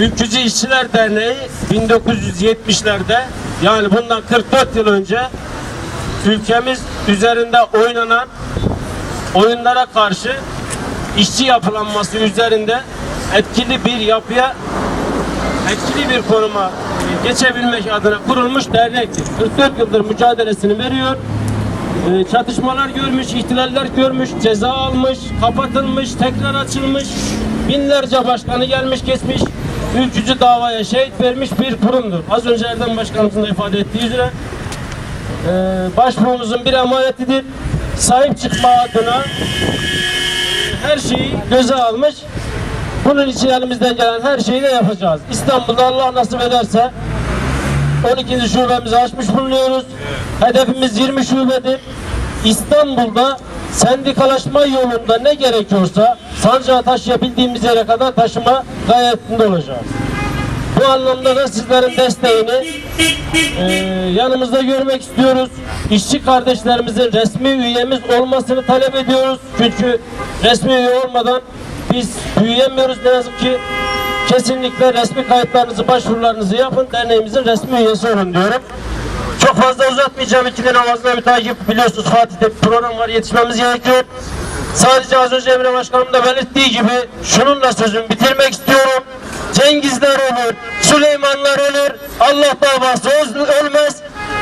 Ülkücü İşçiler Derneği 1970'lerde yani bundan 44 yıl önce ülkemiz üzerinde oynanan oyunlara karşı işçi yapılanması üzerinde etkili bir yapıya etkili bir konuma geçebilmek adına kurulmuş dernektir. 44 yıldır mücadelesini veriyor. Ee, Çatışmalar görmüş, ihtilaller görmüş, ceza almış, kapatılmış, tekrar açılmış. Binlerce başkanı gelmiş geçmiş. Ülkücü davaya şehit vermiş bir kurumdur. Az önce Erdem Başkanımızın da ifade ettiği üzere e, başbuğumuzun bir emanetidir. Sahip çıkma adına her şeyi göze almış. Bunun için elimizden gelen her şeyi de yapacağız. İstanbul'da Allah nasip ederse 12. şubemizi açmış bulunuyoruz. Hedefimiz 20 şubedir. İstanbul'da sendikalaşma yolunda ne gerekiyorsa sancağı taşıyabildiğimiz yere kadar taşıma gayretinde olacağız. Bu anlamda da sizlerin desteğini e, yanımızda görmek istiyoruz. İşçi kardeşlerimizin resmi üyemiz olmasını talep ediyoruz. Çünkü resmi üye olmadan biz büyüyemiyoruz ne yazık ki. Kesinlikle resmi kayıtlarınızı, başvurularınızı yapın. Derneğimizin resmi üyesi olun diyorum. Çok fazla uzatmayacağım. İkili namazına mütakip biliyorsunuz Fatih'te bir program var. Yetişmemiz gerekiyor. Sadece az önce Emre Başkanım da belirttiği gibi şununla sözümü bitirmek istiyorum. Cengizler olur, Süleymanlar olur, Allah davası ölmez.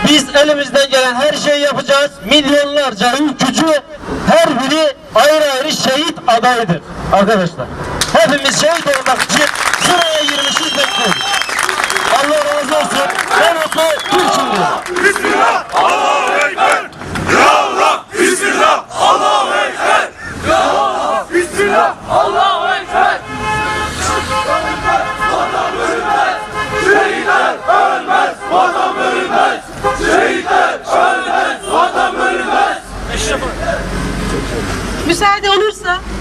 Biz elimizden gelen her şeyi yapacağız. Milyonlarca ülkücü her biri ayrı ayrı şehit adayıdır arkadaşlar. Hepimiz şehit olmak için sıraya girmişiz bekliyoruz. Allah razı olsun. Ne mutlu Türk'üm diyor. Bismillah, Müsaade olursa